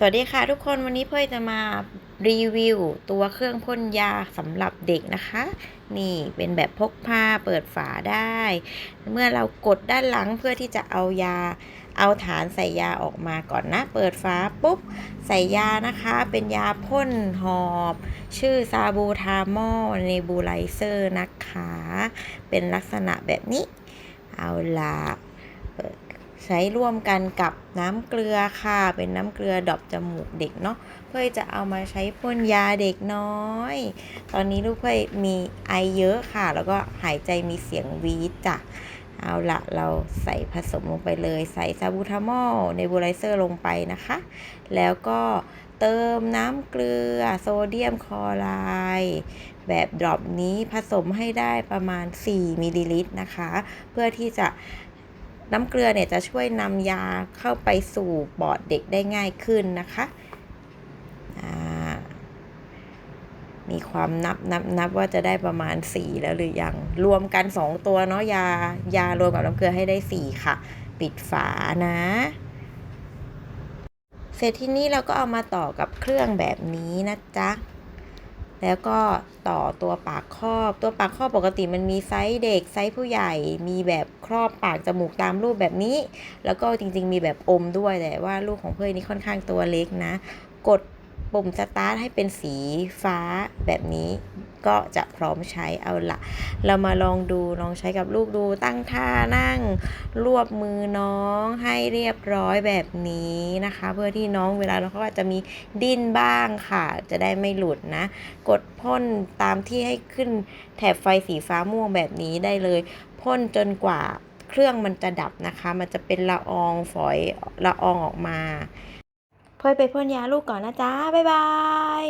สวัสดีค่ะทุกคนวันนี้เพื่อจะมารีวิวตัวเครื่องพ่นยาสำหรับเด็กนะคะ นี่เป็นแบบพกพาเปิดฝาได้ เมื่อเรากดด้านหลังเพื่อที่จะเอายาเอาฐานใส่ยาออกมาก่อนนะ เปิดฝาปุ๊บ ใส่ยานะคะ เป็นยาพ่นหอบ ชื่อซาบูทามอลเนบูไลเซอร์นะคะ เป็นลักษณะแบบนี้ เอาละเปิด ใช้ร่วมกันกับน้ำเกลือค่ะ เป็นน้ำเกลือดรอปจมูกเด็กเนาะเพื่อจะเอามาใช้พ่นยาเด็กน้อย ตอนนี้ลูกเพื่อมีไอเยอะค่ะ แล้วก็หายใจมีเสียงวีดจ้ะเอาละเราใส่ผสมลงไปเลย ใส่ซาบูทามอลในบูไลเซอร์ลงไปนะคะ แล้วก็เติมน้ำเกลือโซเดียมคลอไรด์แบบดรอปนี้ผสมให้ได้ประมาณ 4 มิลลิลิตรนะคะ เพื่อที่จะ น้ำเกลือเนี่ยจะช่วยนำยาเข้าไปสู่ปอดเด็กได้ง่ายขึ้นนะคะมีความนับนับนับว่าจะได้ประมาณ 4 แล้วหรือยัง รวมกัน 2 ตัวเนาะยายารวมกับน้ำเกลือให้ได้ 4 ค่ะ ปิดฝานะ เสร็จที่นี้เราก็เอามาต่อกับเครื่องแบบนี้นะจ๊ะ แล้วก็ต่อตัวปากครอบ ตัวปากครอบปกติมันมีไซส์เด็กไซส์ผู้ใหญ่ มีแบบครอบปากจมูกตามรูปแบบนี้ แล้วก็จริง ๆ มีแบบอมด้วยแต่ว่าลูกของเพื่อนนี่ค่อนข้างตัวเล็กนะ กดปุ่มสตาร์ทให้เป็นสีฟ้าแบบนี้ ก็จะพร้อมใช้เอาละเรามาลองดูลองใช้กับลูกดูตั้งท่านั่ง รวบมือน้องให้เรียบร้อยแบบนี้นะคะ เพื่อที่น้องเวลาเราเขาอาจจะมีดิ้นบ้างค่ะ จะได้ไม่หลุดนะ กดพ่นตามที่ให้ขึ้นแถบไฟสีฟ้าม่วงแบบนี้ได้เลย พ่นจนกว่าเครื่องมันจะดับนะคะ มันจะเป็นละอองฝอยละอองออกมาเพื่อไปพ่นยาลูกก่อนนะจ๊ะ บ๊ายบาย